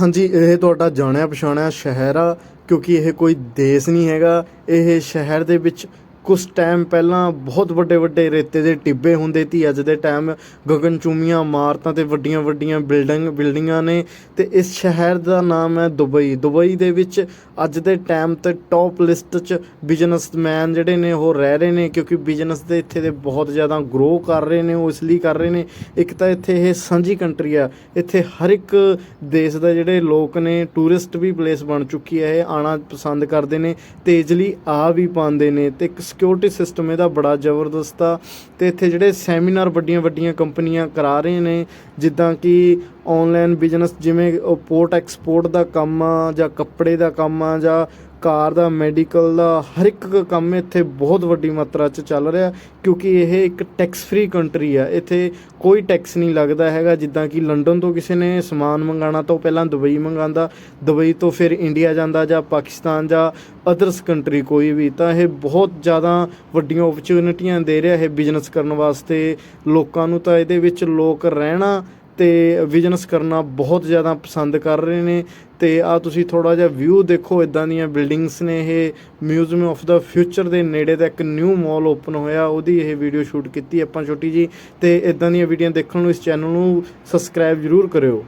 ਹਾਂਜੀ, ਇਹ ਤੁਹਾਡਾ ਜਾਣਿਆ ਪਛਾਣਿਆ ਸ਼ਹਿਰ ਆ, ਕਿਉਂਕਿ ਇਹ ਕੋਈ ਦੇਸ਼ ਨਹੀਂ ਹੈਗਾ। ਇਹ ਸ਼ਹਿਰ ਦੇ ਵਿੱਚ ਕੁਝ ਟਾਈਮ ਪਹਿਲਾਂ ਬਹੁਤ ਵੱਡੇ ਵੱਡੇ ਰੇਤੇ ਦੇ ਟਿੱਬੇ ਹੁੰਦੇ ਸੀ, ਅੱਜ ਦੇ ਟਾਈਮ ਗਗਨਚੁੰਮੀਆਂ ਇਮਾਰਤਾਂ ਤੇ ਵੱਡੀਆਂ ਵੱਡੀਆਂ ਬਿਲਡਿੰਗ ਬਿਲਡਿੰਗਾਂ ਨੇ ਤੇ ਇਸ ਸ਼ਹਿਰ ਦਾ ਨਾਮ ਹੈ ਦੁਬਈ। ਦੁਬਈ ਦੇ ਵਿੱਚ ਅੱਜ ਦੇ ਟਾਈਮ ਤੇ ਟੌਪ ਲਿਸਟ 'ਚ ਬਿਜ਼ਨਸਮੈਨ ਜਿਹੜੇ ਨੇ ਉਹ ਰਹਿ ਰਹੇ ਨੇ ਕਿਉਂਕਿ ਬਿਜ਼ਨਸ ਦੇ ਇੱਥੇ ਦੇ ਬਹੁਤ ਜ਼ਿਆਦਾ ਗਰੋ ਕਰ ਰਹੇ ਨੇ, ਉਹ ਇਸ ਲਈ ਕਰ ਰਹੇ ਨੇ। ਇੱਕ ਤਾਂ ਇੱਥੇ ਇਹ ਸਾਂਝੀ ਕੰਟਰੀ ਆ, ਇੱਥੇ ਹਰ ਇੱਕ ਦੇਸ਼ ਦਾ ਜਿਹੜੇ ਲੋਕ ਨੇ ਟੂਰਿਸਟ ਵੀ ਪਲੇਸ ਬਣ ਚੁੱਕੀ ਹੈ, ਇਹ ਆਣਾ ਪਸੰਦ ਕਰਦੇ ਨੇ, ਤੇ ਇਜ਼ਲੀ ਆ ਵੀ ਪਾਉਂਦੇ ਨੇ। ਤੇ ਇੱਕ ਸਿਕਿਉਰਿਟੀ ਸਿਸਟਮ ਇਹਦਾ ਬੜਾ ਜ਼ਬਰਦਸਤ ਆ। ਤੇ ਇੱਥੇ ਜਿਹੜੇ ਸੈਮੀਨਾਰ ਵੱਡੀਆਂ ਵੱਡੀਆਂ ਕੰਪਨੀਆਂ ਕਰਾ ਰਹੇ ਨੇ, ਜਿੱਦਾਂ ਕਿ ਆਨਲਾਈਨ ਬਿਜ਼ਨਸ ਜਿਵੇਂ ਪੋਰਟ ਐਕਸਪੋਰਟ ਦਾ ਕੰਮ ਆ ਜਾਂ ਕੱਪੜੇ ਦਾ ਕੰਮ ਆ ਜਾਂ ਕਾਰ ਦਾ ਮੈਡੀਕਲ ਦਾ, ਹਰ ਇੱਕ ਕੰਮ ਇੱਥੇ ਬਹੁਤ ਵੱਡੀ ਮਾਤਰਾ 'ਚ ਚੱਲ ਰਿਹਾ ਕਿਉਂਕਿ ਇਹ ਇੱਕ ਟੈਕਸ ਫ੍ਰੀ ਕੰਟਰੀ ਆ ਇੱਥੇ ਕੋਈ ਟੈਕਸ ਨਹੀਂ ਲੱਗਦਾ ਹੈਗਾ, ਜਿੱਦਾਂ ਕਿ ਲੰਡਨ ਤੋਂ ਕਿਸੇ ਨੇ ਸਮਾਨ ਮੰਗਾਉਣਾ ਤਾਂ ਪਹਿਲਾਂ ਦੁਬਈ ਮੰਗਾਉਂਦਾ, ਦੁਬਈ ਤੋਂ ਫਿਰ ਇੰਡੀਆ ਜਾਂਦਾ ਜਾਂ ਪਾਕਿਸਤਾਨ ਜਾਂ ਅਦਰਸ ਕੰਟਰੀ ਕੋਈ ਵੀ, ਤਾਂ ਇਹ ਬਹੁਤ ਜ਼ਿਆਦਾ ਵੱਡੀਆਂ ਓਪਰਚੁਨਿਟੀਆਂ ਦੇ ਰਿਹਾ ਇਹ ਬਿਜ਼ਨਸ ਕਰਨ ਵਾਸਤੇ। ਲੋਕਾਂ ਨੂੰ ਤਾਂ ਇਹਦੇ ਵਿੱਚ ਲੋਕ ਰਹਿਣਾ ਤੇ ਬਿਜ਼ਨਸ ਕਰਨਾ ਬਹੁਤ ਜ਼ਿਆਦਾ ਪਸੰਦ ਕਰ ਰਹੇ ਨੇ ਤੇ ਆ ਤੁਸੀਂ ਥੋੜਾ ਜਿਹਾ ਵਿਊ ਦੇਖੋ ਇਦਾਂ ਦੀਆਂ ਬਿਲਡਿੰਗਸ ਨੇ ਇਹ ਮਿਊਜ਼ੀਅਮ ਆਫ ਦਾ ਫਿਊਚਰ ਦੇ ਨੇੜੇ ਦਾ ਇੱਕ ਨਿਊ ਮਾਲ ਓਪਨ ਹੋਇਆ, ਉਹਦੀ ਇਹ ਵੀਡੀਓ ਸ਼ੂਟ ਕੀਤੀ ਆਪਾਂ ਛੋਟੀ ਜੀ ਤੇ ਇਦਾਂ ਦੀਆਂ ਵੀਡੀਓ ਦੇਖਣ ਨੂੰ ਇਸ ਚੈਨਲ ਨੂੰ ਸਬਸਕ੍ਰਾਈਬ ਜ਼ਰੂਰ ਕਰਿਓ।